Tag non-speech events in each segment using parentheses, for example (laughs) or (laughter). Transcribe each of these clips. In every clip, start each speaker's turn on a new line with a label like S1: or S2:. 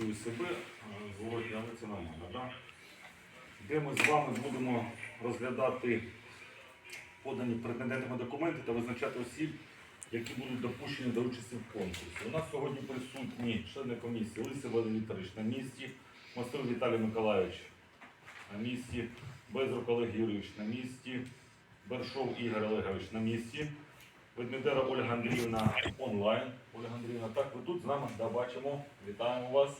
S1: чую себе, е, це нормально, да? де ми з вами будемо розглядати подані претендентами документи та визначати осіб, які будуть допущені до участі в конкурсі. У нас сьогодні присутні члени комісії Лисий Валерій Вікторович на місці, Мастер Віталій Миколайович на місці, Безрук Олег Юрійович на місці, Бершов Ігор Олегович на місці, Ведмедера Ольга Андріївна онлайн. Ольга Андріївна, так, ви тут з нами, да, бачимо. Вітаємо вас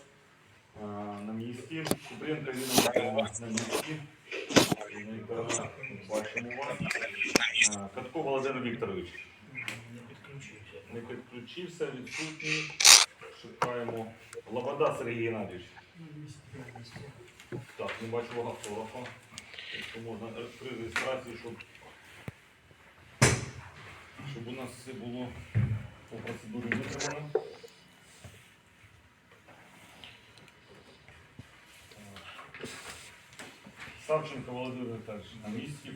S1: на місці. Купренко Ірина на місці. Бачимо вас. Катко Володимир Вікторович
S2: Не підключився.
S1: не підключився, відсутній. Шукаємо. Лобода Сергій Геннадійович. Так, не бачу логофороху. Якщо можна е, при реєстрації, щоб, щоб у нас все було по процедурі витримано. Савченко Володимир Віталійович на місці,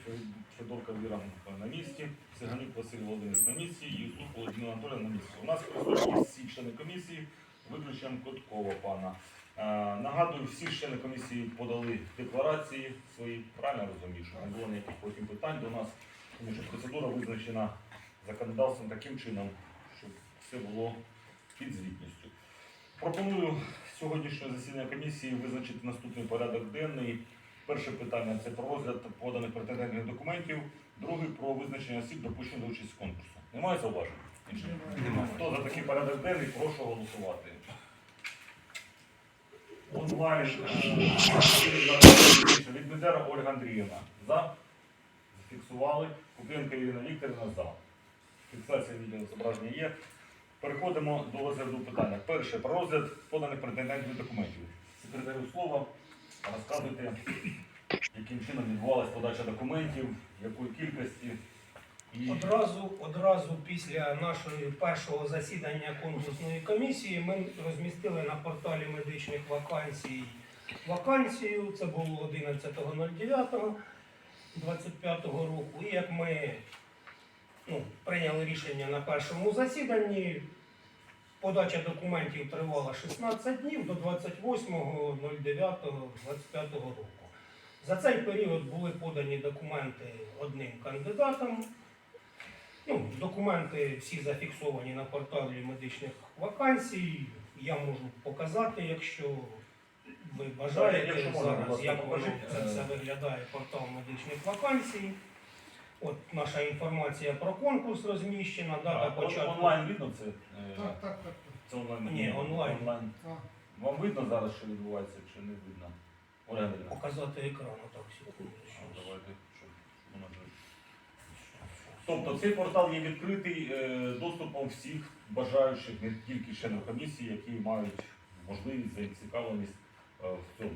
S1: Федорка Віра на місці, Сиганюк Василь Володимирович на місці, Юсуп Володимир Анатолій на місці. У нас присутні всі члени комісії, виключенням Коткова пана. Е, Нагадую, всі члени комісії подали декларації свої, правильно розумію, що не було ніяких потім питань до нас, тому що процедура визначена законодавством таким чином, щоб все було під звітністю. Пропоную сьогоднішнє засідання комісії визначити наступний порядок денний. Перше питання це про розгляд поданих претендентних документів, друге про визначення осіб, допущених до участі в конкурсу. Немає зауважень?
S2: Немає.
S1: Хто за такий порядок денний, прошу голосувати. Онлайн е, Відмедера Ольга Андріївна. За. Зафіксували. Купренко Ірина Вікторівна за. Фіксація відео зображення є. Переходимо до розгляду питання. Перше про розгляд поданих претендентних документів. Секретарю слова. Розказуйте, яким чином відбувалася подача документів, якої кількості і
S2: Одразу, одразу після нашого першого засідання конкурсної комісії ми розмістили на порталі медичних вакансій вакансію. Це було 11.09.25 року. І як ми ну, прийняли рішення на першому засіданні, подача документів тривала 16 днів до 28.09.25 року. За цей період були подані документи одним кандидатом. Ну, документи всі зафіксовані на порталі медичних вакансій. Я можу показати, якщо ви бажаєте зараз, як це все виглядає портал медичних вакансій. От наша інформація про конкурс розміщена, дата
S1: А,
S2: початку.
S1: онлайн видно це? Е,
S3: Так, так, так.
S1: Це онлайн.
S2: Ні, онлайн.
S3: так.
S1: Вам видно зараз, що відбувається, чи не видно? Андрійовна,
S2: Показати екран, так,
S1: а,
S2: секунду.
S1: давайте, щоб воно Тобто цей портал є відкритий е, доступом всіх бажаючих, не тільки членів комісії, які мають можливість, зацікавленість в цьому.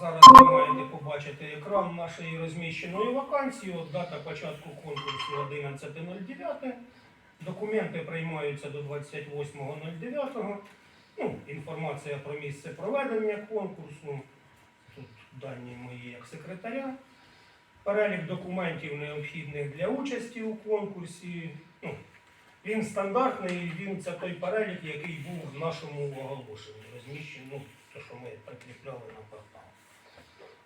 S2: Зараз ви маєте побачити екран нашої розміщеної вакансії. От дата початку конкурсу 11.09. Документи приймаються до 28.09. Ну, інформація про місце проведення конкурсу. Тут дані мої як секретаря. Перелік документів необхідних для участі у конкурсі. Ну, він стандартний, він це той перелік, який був в нашому оголошенні. Розміщений, ну, те, що ми прикріпляли на портал.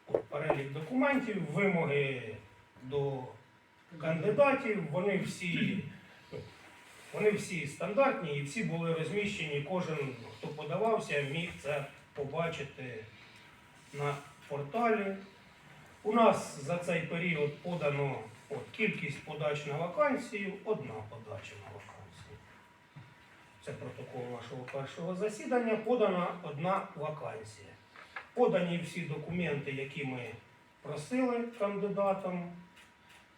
S2: От перелік документів, вимоги до кандидатів, вони всі, вони всі стандартні і всі були розміщені. Кожен, хто подавався, міг це побачити на порталі. У нас за цей період подано от, кількість подач на вакансію, одна подача на вакансію. Це протокол нашого першого засідання. Подана одна вакансія. Подані всі документи, які ми просили кандидатам.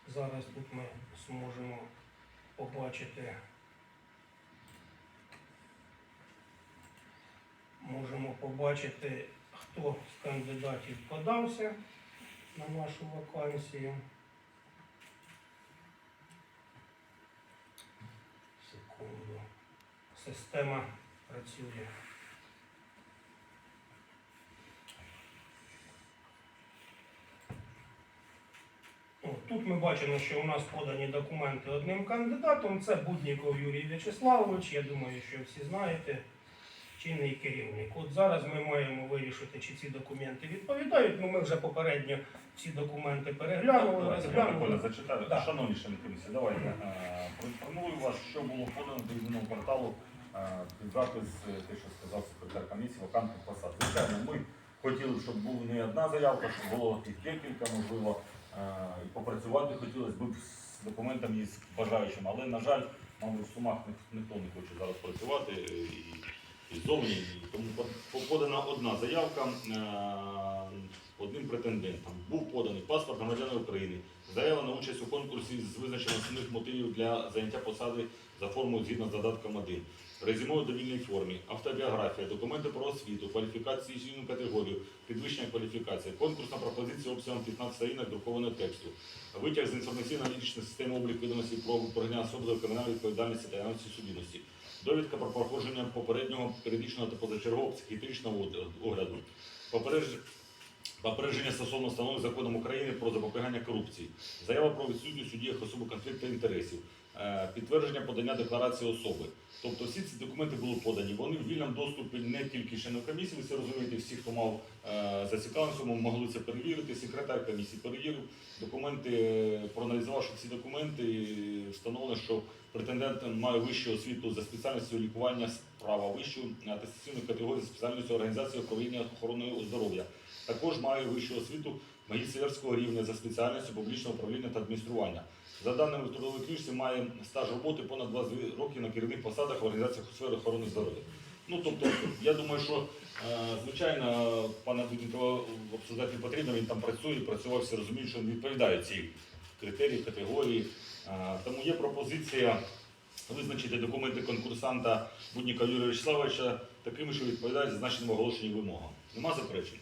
S2: Зараз тут ми зможемо побачити. Можемо побачити, хто з кандидатів подався на нашу вакансію. Система працює. О, Тут ми бачимо, що у нас подані документи одним кандидатом. Це Будніков Юрій В'ячеславович. Я думаю, що всі знаєте, чинний керівник. От зараз ми маємо вирішити, чи ці документи відповідають. Ну, ми вже попередньо ці документи переглянули, розглянули.
S1: зачитаю.
S2: Да.
S1: Шановні члени комісії, давайте е, проінформую вас, що було подано до єдиного порталу е, під запис, е, те, що сказав секретар комісії, вакантних посад. Звичайно, ми хотіли, щоб була не одна заявка, щоб було їх декілька, можливо, е, і попрацювати хотілося б з документами і з бажаючими, але, на жаль, мабуть, в сумах ні- ніхто не хоче зараз працювати. Зовні, тому подана одна заявка е, одним претендентом. Був поданий паспорт громадянина України, заява на участь у конкурсі з визначенням основних мотивів для заняття посади за формою згідно з додатком 1. Резюме у довільній формі, автобіографія, документи про освіту, кваліфікаційну категорію, підвищення кваліфікації, конкурсна пропозиція обсягом 15 сторінок друкованого тексту, витяг з інформаційно-аналітичної системи обліку відомості про прогнення особи до кримінальної відповідальності та судимості, довідка про проходження попереднього періодичного та позачергового психіатричного огляду, попередження стосовно встановлених законом України про запобігання корупції, заява про відсутність у діях особи конфлікту інтересів, е, підтвердження подання декларації особи. Тобто всі ці документи були подані. Вони в вільному доступі не тільки членів комісії, ви це розумієте, всі, хто мав е, зацікавленість, могли це перевірити. Секретар комісії перевірив документи, е, проаналізувавши ці документи, е, встановлено, що претендент має вищу освіту за спеціальністю лікування справа, вищу атестаційну категорію спеціальністю організації управління охороною здоров'я. Також має вищу освіту магістерського рівня за спеціальністю публічного управління та адміністрування. За даними в трудовій книжці, має стаж роботи понад 20 років на керівних посадах в організаціях у сфері охорони здоров'я. Ну тобто, я думаю, що е, звичайно пана Дуднікова обсуждати не потрібно, він там працює, працював, всі розуміють, що він відповідає цій критерії, категорії. Е, Тому є пропозиція визначити документи конкурсанта Будніка Юрія Вячеславовича такими, що відповідають зазначеним оголошенням вимогам. Нема заперечень?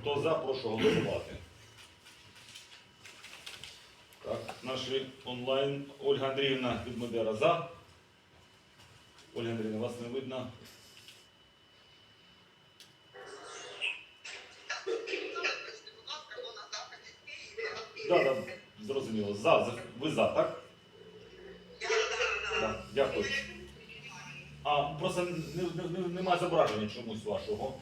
S1: Хто за, прошу голосувати. Так, наші онлайн. Ольга Андріївна від Медера за. Ольга Андріївна, вас не видно. Так, так, зрозуміло. За, за. Ви за, так? Так, дякую. А, просто не, не, не, немає зображення чомусь вашого.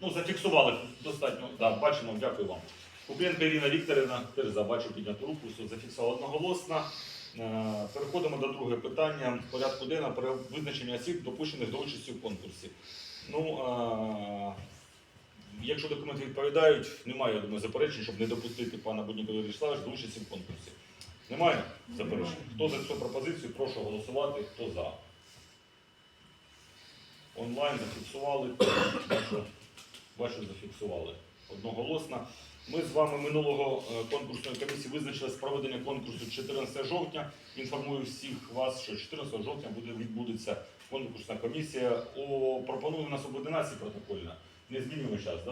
S1: Ну, зафіксували достатньо. Да, бачимо, дякую вам. Купрієнко Ірина Вікторівна теж за бачу підняту руку, зафіксувала одноголосно. Е, Переходимо до другого питання порядку денного про визначення осіб, допущених до участі в конкурсі. Ну, е, якщо документи відповідають, немає, я думаю, заперечень, щоб не допустити пана Будніка Вячеславовича до участі в конкурсі. Немає заперечень? Хто за цю пропозицію, прошу голосувати, хто за. Онлайн зафіксували, бачу, зафіксували одноголосно. Ми з вами минулого е, конкурсної комісії визначили з проведення конкурсу 14 жовтня. Інформую всіх вас, що 14 жовтня буде відбудеться конкурсна комісія. О, пропоную у нас об 11 протокольна. Не змінюємо час, да?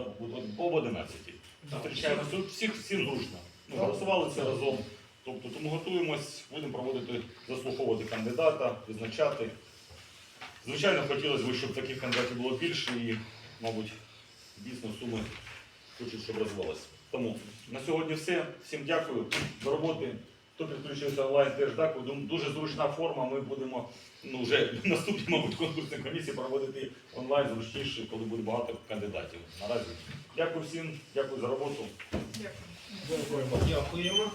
S1: об 11. Зустрічаємо всіх, всіх, всім зручно. Ми голосували це разом. Тобто, тому готуємось, будемо проводити, заслуховувати кандидата, визначати. Звичайно, хотілося б, щоб таких кандидатів було більше і, мабуть, дійсно суми хочуть, щоб розвивалися. Тому на сьогодні все. Всім дякую до роботи. Хто підключився онлайн, теж дякую. Дуже зручна форма. Ми будемо ну, вже (laughs) в наступній, мабуть, конкурсній комісії проводити онлайн зручніше, коли буде багато кандидатів. Наразі дякую всім, дякую за роботу.
S2: Дякуємо.